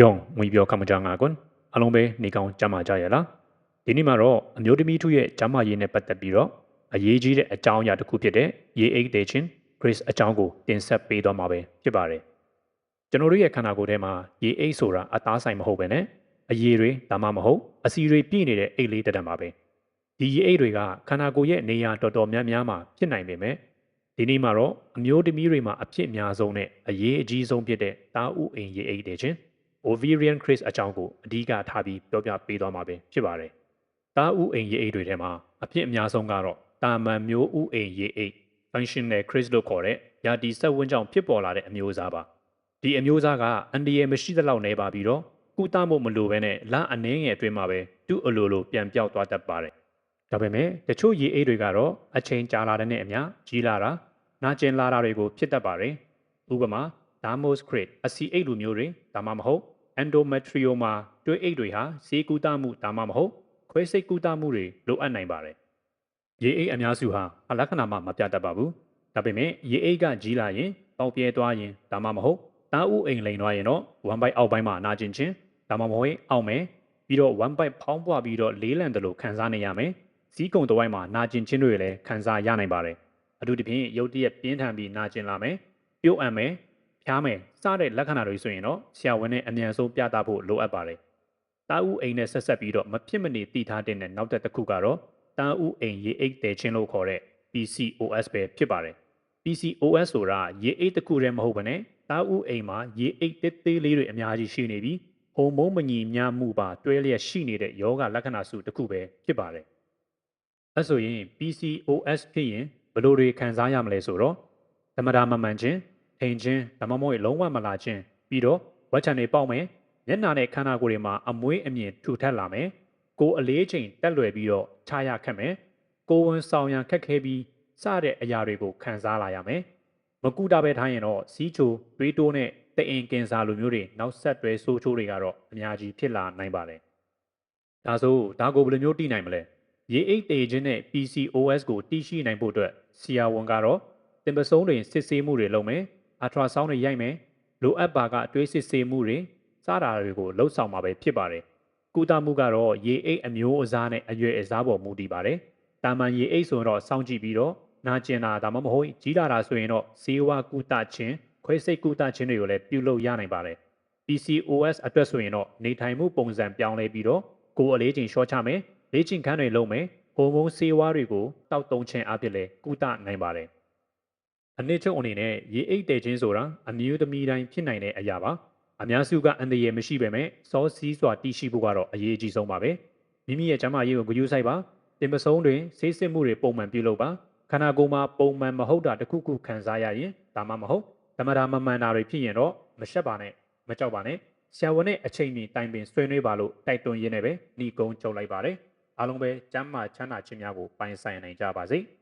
ယုံငွေပြောခမကြငါကွန်းအလုံးပဲနေကောင်းကြမှာကြရလားဒီနေ့မှာတော့အမျိုးသမီးထုရဲ့ကျမ်းမာရေးနဲ့ပတ်သက်ပြီးတော့အရေးကြီးတဲ့အကြောင်းအရာတစ်ခုဖြစ်တဲ့ရေအိတ်ဒေချင်း Chris အကြောင်းကိုတင်ဆက်ပေးသွားမှာပဲဖြစ်ပါတယ်ကျွန်တော်တို့ရဲ့ခန္ဓာကိုယ်ထဲမှာရေအိတ်ဆိုတာအသားဆိုင်မဟုတ်ပဲနဲ့အရည်တွေဒါမှမဟုတ်အစီတွေပြည့်နေတဲ့အိတ်လေးတက်တံပါပဲဒီရေအိတ်တွေကခန္ဓာကိုယ်ရဲ့နေရာတော်တော်များများမှာဖြစ်နိုင်ပေမဲ့ဒီနေ့မှာတော့အမျိုးသမီးတွေမှာအဖြစ်အများဆုံးနဲ့အရေးအကြီးဆုံးဖြစ်တဲ့တာဥအိမ်ရေအိတ်ဒေချင်း ovarian cyst အကြောင်းကိုအဓိကထားပြီးပြောပြပေးသွားမှာပဲဖြစ်ပါတယ်။တာဥအိမ်ရေအိတ်တွေထဲမှာအဖြစ်အများဆုံးကတော့တာမန်မျိုးဥအိမ်ရေအိတ် functional cyst လို့ခေါ်တဲ့ယာတီဆက်ဝန်းကြောင့်ဖြစ်ပေါ်လာတဲ့အမျိုးအစားပါ။ဒီအမျိုးအစားကအန်ဒီယေမရှိသလောက်နေပါပြီးတော့ကုသမှုမလိုဘဲနဲ့လအနှင်းငယ်အတွင်းမှာပဲသူ့အလိုလိုပြန်ပြောက်သွားတတ်ပါတယ်။ဒါပေမဲ့တချို့ရေအိတ်တွေကတော့အချိန်ကြာလာတဲ့နဲ့အမျှကြီးလာတာနာကျင်လာတာတွေကိုဖြစ်တတ်ပါတယ်။ဥပမာ Dermos crate အစီအိတ်လိုမျိုးတွေဒါမှမဟုတ် endometrioma တွဲအိတ်တွေဟာဆေးကုသမှုဒါမှမဟုတ်ခွဲစိတ်ကုသမှုတွေလိုအပ်နိုင်ပါတယ်။ရေအိတ်အများစုဟာအလက္ခဏာမှမပြတတ်ပါဘူး။ဒါပေမဲ့ရေအိတ်ကကြီးလာရင်ပေါက်ပြဲသွားရင်ဒါမှမဟုတ်တားဥအိမ်လိန်သွားရင်တော့ one bite အောက်ပိုင်းမှာနာကျင်ခြင်းဒါမှမဟုတ်အောက်မယ်ပြီးတော့ one bite ဖောင်းပွားပြီးတော့လေးလံတယ်လို့ခံစားနေရမယ်။စီးကုံတဝိုက်မှာနာကျင်ခြင်းတွေလည်းခံစားရနိုင်ပါတယ်။အထူးသဖြင့်ရုတ်တရက်ပြင်းထန်ပြီးနာကျင်လာမယ်။ပြုတ်အံ့မယ် ဖျားမယ်စတဲ့လက္ခဏာတွေဆိုရင်တော့ဆရာဝန်နဲ့အမြန်ဆုံးပြသဖို့လိုအပ်ပါတယ်။တာဥအိမ်နဲ့ဆက်ဆက်ပြီးတော့မဖြစ်မနေတည်ထားတဲ့နောက်တစ်ခုကတော့တာဥအိမ်ရေအိတ်တဲချင်းလို့ခေါ်တဲ့ PCOS ပဲဖြစ်ပါတယ်။ PCOS ဆိုတာရေအိတ်တစ်ခုတည်းမဟုတ်ဘဲနဲ့တာဥအိမ်မှာရေအိတ်သေးသေးလေးတွေအများကြီးရှိနေပြီးဟော်မုန်းမညီမျှမှုပါတွဲလျက်ရှိနေတဲ့ယောဂလက္ခဏာစုတစ်ခုပဲဖြစ်ပါတယ်။အဲဆိုရင် PCOS ဖြစ်ရင်ဘယ်လိုတွေခံစားရမလဲဆိုတော့သမဒမမှန်ခြင်း အိမ်ချင်းဒါမှမဟုတ်လုံးဝမလာခြင်းပြီးတော့ဝက်ချန်တွေပေါက်မယ်မျက်နှာနဲ့ခန္ဓာကိုယ်တွေမှာအမွှေးအမြင်ထူထပ်လာမယ်ကိုယ်အလေးချိန်တက်လွယ်ပြီးတော့ခြားရခက်မယ်ကိုယ်ဝန်ဆောင်ရန်ခက်ခဲပြီးစတဲ့အရာတွေကိုခံစားလာရမယ်မကူတာပဲထားရင်တော့စီးချိုတွေးတိုးနဲ့တအင်ကင်ဆာလိုမျိုးတွေနောက်ဆက်တွဲဆိုးချိုးတွေကတော့အများကြီးဖြစ်လာနိုင်ပါတယ်ဒါဆိုဒါကိုဘယ်လိုမျိုးတည်နိုင်မလဲရေအိတ်တေခြင်းနဲ့ PCOS ကိုတည်ရှိနိုင်ဖို့အတွက်ဆီယာဝန်ကတော့တင်ပစုံးတွင်စစ်ဆေးမှုတွေလုပ်မယ် အထရာဆောင်းတွေရိုက်မယ်လိုအပ်ပါကအတွေးစစ်ဆေးမှုတွေစားတာတွေကိုလှုပ်ဆောင်မှာပဲဖြစ်ပါတယ်ကုသမှုကတော့ရေအိတ်အမျိုးအစားနဲ့အရွယ်အစားပေါ်မူတည်ပါတယ်တာမန်ရေအိတ်ဆိုတော့စောင့်ကြည့်ပြီးတော့နာကျင်တာဒါမှမဟုတ်ကြီးလာတာဆိုရင်တော့ဈေးဝါကုသခြင်းခွဲစိတ်ကုသခြင်းတွေကိုလည်းပြုလုပ်ရနိုင်ပါတယ် PCOS အတွက်ဆိုရင်တော့နေထိုင်မှုပုံစံပြောင်းလဲပြီးတော့ကိုယ်အလေးချိန်ရှော့ချမယ်လေ့ကျင့်ခန်းတွေလုပ်မယ်ဟော်မုန်းဆေးဝါးတွေကိုတောက်သုံးခြင်းအပြင်လည်းကုသနိုင်ပါတယ် အနည်းချုပ်အနေနဲ့ရေအိတ်တဲခြင်းဆိုတာအမျိုးသမီးတိုင်းဖြစ်နိုင်တဲ့အရာပါအများစုကအန္တရာယ်မရှိပေမဲ့စောစီးစွာတည်ရှိဖို့ကတော့အရေးအကြီးဆုံးပါပဲမိမိရဲ့ကျန်းမာရေးကိုဂရုစိုက်ပါတင်ပစုံတွင်ဆေးစစ်မှုတွေပုံမှန်ပြုလုပ်ပါခန္ဓာကိုယ်မှာပုံမှန်မဟုတ်တာတစ်ခုခုခံစားရရင်ဒါမှမဟုတ်သမထမမှန်တာတွေဖြစ်ရင်တော့မရှက်ပါနဲ့မကြောက်ပါနဲ့ဆရာဝန်နဲ့အချိန်မီတိုင်ပင်ဆွေးနွေးပါလို့တိုက်တွန်းရင်းနဲ့ပဲညီကုန်းချုပ်လိုက်ပါတယ်အားလုံးပဲကျမ်းမာချမ်းသာခြင်းများကိုပိုင်ဆိုင်နိုင်ကြပါစေ။